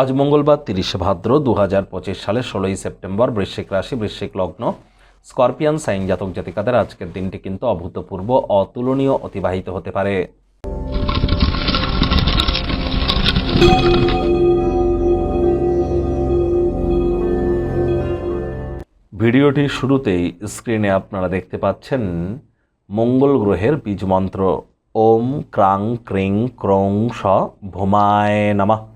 আজ মঙ্গলবার তিরিশে ভাদ্র দু হাজার পঁচিশ সালের ষোলোই সেপ্টেম্বর বৃশ্চিক রাশি, বৃশ্চিক লগ্ন। স্করপিয়ান, সাইন জাতক জাতিকাদের আজকের দিনটি কিন্তু অভূতপূর্ব, অতুলনীয়, অতিবাহিত হতে পারে। ভিডিওটির শুরুতেই স্ক্রিনে আপনারা দেখতে পাচ্ছেন মঙ্গল গ্রহের বীজ মন্ত্র। ওম ক্রাং ক্রিং ক্রং স ভোমায় নামা।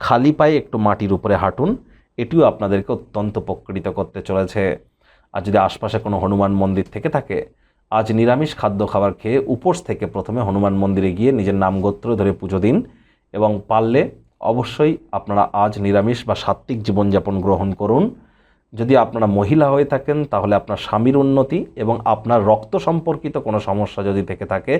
খালি পায়ে একটু মাটির উপরে হাঁটুন, এটিও আপনাদেরকে অত্যন্ত উপকৃত করতে চলেছে। আর যদি আশপাশে কোনো হনুমান মন্দির থেকে থাকে, আজ নিরামিষ খাদ্য খাবার খেয়ে উপোস থেকে প্রথমে হনুমান মন্দিরে গিয়ে নিজের নাম গোত্র ধরে পুজো দিন এবং পারলে অবশ্যই আপনারা আজ নিরামিষ বা সাত্ত্বিক জীবনযাপন গ্রহণ করুন। যদি আপনারা মহিলা হয়ে থাকেন, তাহলে আপনার স্বামীর উন্নতি এবং আপনার রক্ত সম্পর্কিত কোনো সমস্যা যদি থেকে থাকে,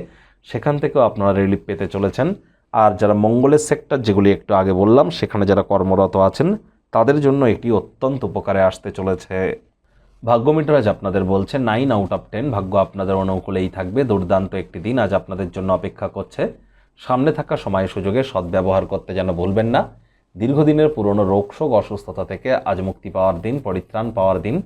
সেখান থেকেও আপনারা রিলিফ পেতে চলেছেন। আর যারা মঙ্গলের সেক্টর যেগুলি একটু আগে বললাম, সেখানে যারা কর্মরত আছেন, তাদের জন্য এটি অত্যন্ত উপকারে আসতে চলেছে। ভাগ্য মিটার আজ আপনাদের বলছে নাইন আউট অফ টেন ভাগ্য আপনাদের অনুকূলেই থাকবে। দুর্দান্ত একটি দিন আজ আপনাদের জন্য অপেক্ষা করছে। সামনে থাকা সময় সুযোগে সদ্ব্যবহার করতে যেন ভুলবেন না। দীর্ঘদিনের পুরনো রোগশোক অসুস্থতা থেকে আজ মুক্তি পাওয়ার দিন, পরিত্রাণ পাওয়ার দিন।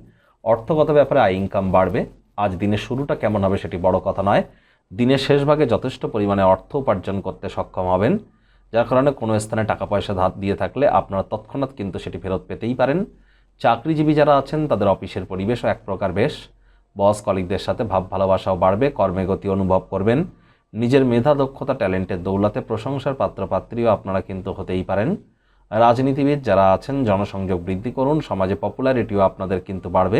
অর্থগত ব্যাপারে আয় ইনকাম বাড়বে। আজ দিনের শুরুটা কেমন হবে সেটি বড় কথা নয়। দিনের শেষ ভাগে যথেষ্ট পরিমাণে অর্থ উপার্জন করতে সক্ষম হবেন, যার কারণে কোনো স্থানে টাকা পয়সা ধার দিয়ে থাকলে আপনারা তৎক্ষণাৎ কিন্তু সেটি ফেরত পেতেই পারেন। চাকরিজীবী যারা আছেন, তাদের অফিসের পরিবেশও এক প্রকার বেশ। বস, কলিগদের সাথে ভাব ভালোবাসাও বাড়বে, কর্মে গতি অনুভব করবেন। নিজের মেধা, দক্ষতা, ট্যালেন্টের দৌলাতে প্রশংসার পাত্রপাত্রীও আপনারা কিন্তু হতেই পারেন। রাজনীতিবিদ যারা আছেন, জনসংযোগ বৃদ্ধি করুন, সমাজে পপুলারিটিও আপনাদের কিন্তু বাড়বে।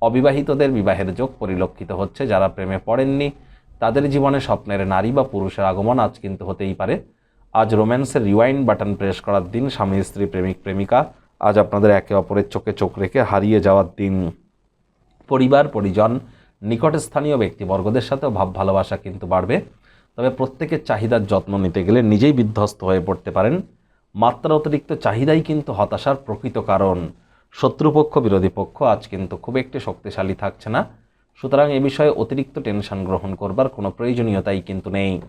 অবিবাহিতদের বিবাহের যোগ পরিলক্ষিত হচ্ছে, যারা প্রেমে পড়েননি। তাদের জীবনে স্বপ্নের নারী বা পুরুষের আগমন আজ কিন্তু হতেই পারে। আজ রোম্যান্সের রিওয়াইন্ড বাটন প্রেস করার দিন স্বামী, স্ত্রী, প্রেমিক, প্রেমিকা আজ আপনাদের একে অপরের চোখে চোখ রেখে হারিয়ে যাওয়ার দিন। পরিবার, পরিজন, নিকট স্থানীয় ব্যক্তিবর্গদের সাথেও ভাব ভালোবাসা কিন্তু বাড়বে। তবে প্রত্যেকের চাহিদার যত্ন নিতে গেলে নিজেই বিধ্বস্ত হয়ে পড়তে পারেন। মাত্রা অতিরিক্ত চাহিদাই কিন্তু হতাশার প্রকৃত কারণ। শত্রুপক্ষ, বিরোধী পক্ষ, আজ কিন্তু খুব একটি শক্তিশালী থাকছে না। সুতরাং এ বিষয়ে অতিরিক্ত টেনশন গ্রহণ করবার কোনো প্রয়োজনীয়তাই কিন্তু নেই।